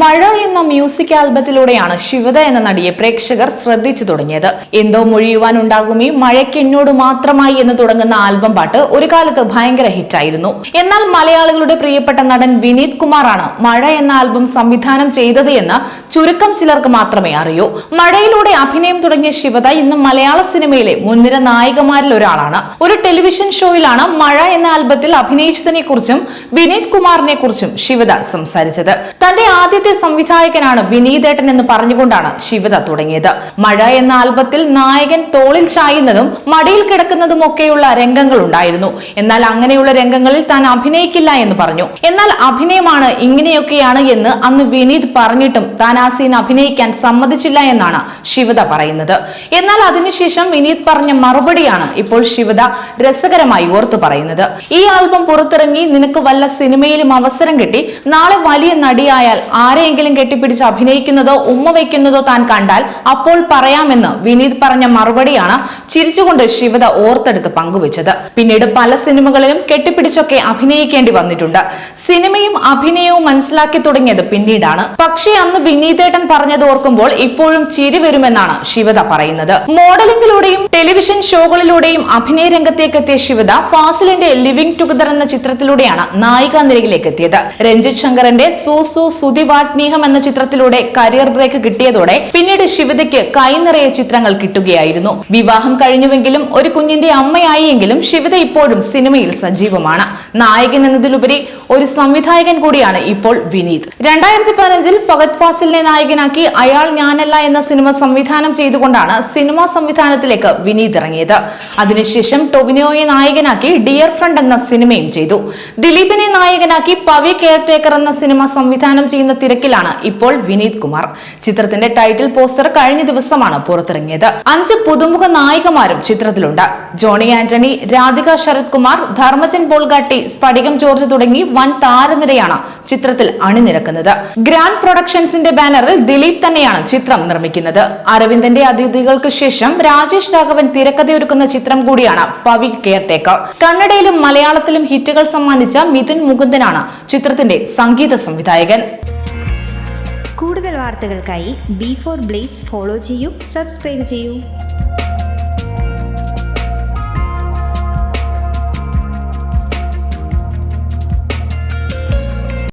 മഴ എന്ന മ്യൂസിക് ആൽബത്തിലൂടെയാണ് ശിവത എന്ന നടിയെ പ്രേക്ഷകർ ശ്രദ്ധിച്ചു തുടങ്ങിയത്. എന്തോ മൊഴിയുവാൻ ഉണ്ടാകുമേ മഴയ്ക്ക് എന്നോട് മാത്രമായി എന്ന് തുടങ്ങുന്ന ആൽബം പാട്ട് ഒരു കാലത്ത് ഭയങ്കര ഹിറ്റായിരുന്നു. എന്നാൽ മലയാളികളുടെ പ്രിയപ്പെട്ട നടൻ വിനീത് കുമാറാണ് മഴ എന്ന ആൽബം സംവിധാനം ചെയ്തത് എന്ന് ചുരുക്കം ചിലർക്ക് മാത്രമേ അറിയൂ. മഴയിലൂടെ അഭിനയം തുടങ്ങിയ ശിവത ഇന്ന് മലയാള സിനിമയിലെ മുൻനിര നായികമാരിൽ ഒരാളാണ്. ഒരു ടെലിവിഷൻ ഷോയിലാണ് മഴ എന്ന ആൽബത്തിൽ അഭിനയിച്ചതിനെ കുറിച്ചും വിനീത് കുമാറിനെ കുറിച്ചും ശിവത സംസാരിച്ചത്. തന്റെ ആദ്യത്തെ സംവിധായകനാണ് വിനീതേട്ടൻ എന്ന് പറഞ്ഞുകൊണ്ടാണ് ശിവത തുടങ്ങിയത്. മഴ എന്ന ആൽബത്തിൽ നായകൻ തോളിൽ ചായുന്നതും മടിയിൽ കിടക്കുന്നതും ഒക്കെയുള്ള രംഗങ്ങൾ ഉണ്ടായിരുന്നു. എന്നാൽ അങ്ങനെയുള്ള രംഗങ്ങളിൽ താൻ അഭിനയിക്കില്ല എന്ന് പറഞ്ഞു. എന്നാൽ അഭിനയമാണ് ഇങ്ങനെയൊക്കെയാണ് എന്ന് അന്ന് വിനീത് പറഞ്ഞിട്ടും താൻ ആ സീൻ അഭിനയിക്കാൻ സമ്മതിച്ചില്ല എന്നാണ് ശിവത പറയുന്നത്. എന്നാൽ അതിനുശേഷം വിനീത് പറഞ്ഞ മറുപടിയാണ് ഇപ്പോൾ ശിവത രസകരമായി ഓർത്തു പറയുന്നത്. ഈ ആൽബം പുറത്തിറങ്ങി നിനക്ക് വല്ല സിനിമയിലും അവസരം കിട്ടി നാളെ വലിയ നടിയായാൽ ആരെയെങ്കിലും കെട്ടിപ്പിടിച്ച് അഭിനയിക്കുന്നതോ ഉമ്മ വയ്ക്കുന്നതോ താൻ കണ്ടാൽ അപ്പോൾ പറയാമെന്ന് വിനീത് പറഞ്ഞ മറുപടിയാണ് ചിരിച്ചുകൊണ്ട് ശിവത ഓർത്തെടുത്ത് പങ്കുവച്ചത്. പിന്നീട് പല സിനിമകളിലും കെട്ടിപ്പിടിച്ചൊക്കെ അഭിനയിക്കേണ്ടി വന്നിട്ടുണ്ട്. സിനിമയും അഭിനയവും മനസ്സിലാക്കി തുടങ്ങിയത് പിന്നീടാണ്. പക്ഷേ അന്ന് വിനീതേട്ടൻ പറഞ്ഞത് ഓർക്കുമ്പോൾ ഇപ്പോഴും ചിരി വരുമെന്നാണ് ശിവത പറയുന്നത്. മോഡലിംഗിലൂടെയും ടെലിവിഷൻ ഷോകളിലൂടെയും അഭിനയ രംഗത്തേക്ക് എത്തിയ ശിവത ഫാസിലിന്റെ ലിവിംഗ് ടുഗദർ എന്ന ചിത്രത്തിലൂടെയാണ് നായികാ നിരയിലേക്ക് എത്തിയത്. രഞ്ജിത് ശങ്കറിന്റെ സൂസു സുതിവാത്മീഹം എന്ന ചിത്രത്തിലൂടെ കരിയർ ബ്രേക്ക് കിട്ടിയതോടെ പിന്നീട് ശിവതയ്ക്ക് കൈനിറയെ ചിത്രങ്ങൾ കിട്ടുകയായിരുന്നു. വിവാഹം കഴിഞ്ഞുവെങ്കിലും ഒരു കുഞ്ഞിന്റെ അമ്മയായെങ്കിലും ശിവത ഇപ്പോഴും സിനിമയിൽ സജീവമാണ്. നായകൻ എന്നതിലുപരി ഒരു സംവിധായകൻ കൂടിയാണ് ഇപ്പോൾ വിനീത്. രണ്ടായിരത്തി പതിനഞ്ചിൽ ഫഗത് ഫാസിലിനെ നായകനാക്കി അയാൾ ഞാനല്ല എന്ന സിനിമ സംവിധാനം ചെയ്തുകൊണ്ടാണ് സിനിമാ സംവിധാനത്തിലേക്ക് വിനീത് ഇറങ്ങിയത്. അതിനുശേഷം ടൊവിനോയെ നായകനാക്കി ഡിയർ ഫ്രണ്ട് എന്ന സിനിമയും ചെയ്തു. ദിലീപിനെ നായകനാക്കി പവി കെയർ ടേക്കർ എന്ന സിനിമ സംവിധാനം ചെയ്യുന്ന തിരക്കിലാണ് ഇപ്പോൾ വിനീത് കുമാർ. ചിത്രത്തിന്റെ ടൈറ്റിൽ പോസ്റ്റർ കഴിഞ്ഞ ദിവസമാണ് പുറത്തിറങ്ങിയത്. അഞ്ച് പുതുമുഖ നായികമാരും ചിത്രത്തിലുണ്ട്. ജോണി ആന്റണി രാധിക ശരത് കുമാർ ധർമ്മജൻ പോൾഗാട്ടി സ്ഫടികം ജോർജ് തുടങ്ങി വൻ താരനിരയാണ് ചിത്രത്തിൽ അണിനിരക്കുന്നത്. ഗ്രാൻഡ് പ്രൊഡക്ഷൻസിന്റെ ബാനറിൽ ദിലീപ് തന്നെയാണ് ചിത്രം നിർമ്മിക്കുന്നത്. അരവിന്ദന്റെ അതിഥികൾക്ക് ശേഷം രാജേഷ് രാഘവൻ തിരക്കഥയൊരുക്കുന്ന ചിത്രം കൂടിയാണ് പവി കെയർടേക്കർ. കന്നഡയിലും മലയാളത്തിലും ഹിറ്റുകൾ സമ്മാനിച്ച മിഥുൻ മുകുന്ദനാണ് ചിത്രത്തിന്റെ സംഗീത സംവിധായകൻ. കൂടുതൽ വാർത്തകൾക്കായി ബി ഫോർ ബ്ലേസ് ഫോളോ ചെയ്യൂ സബ്സ്ക്രൈബ് ചെയ്യൂ.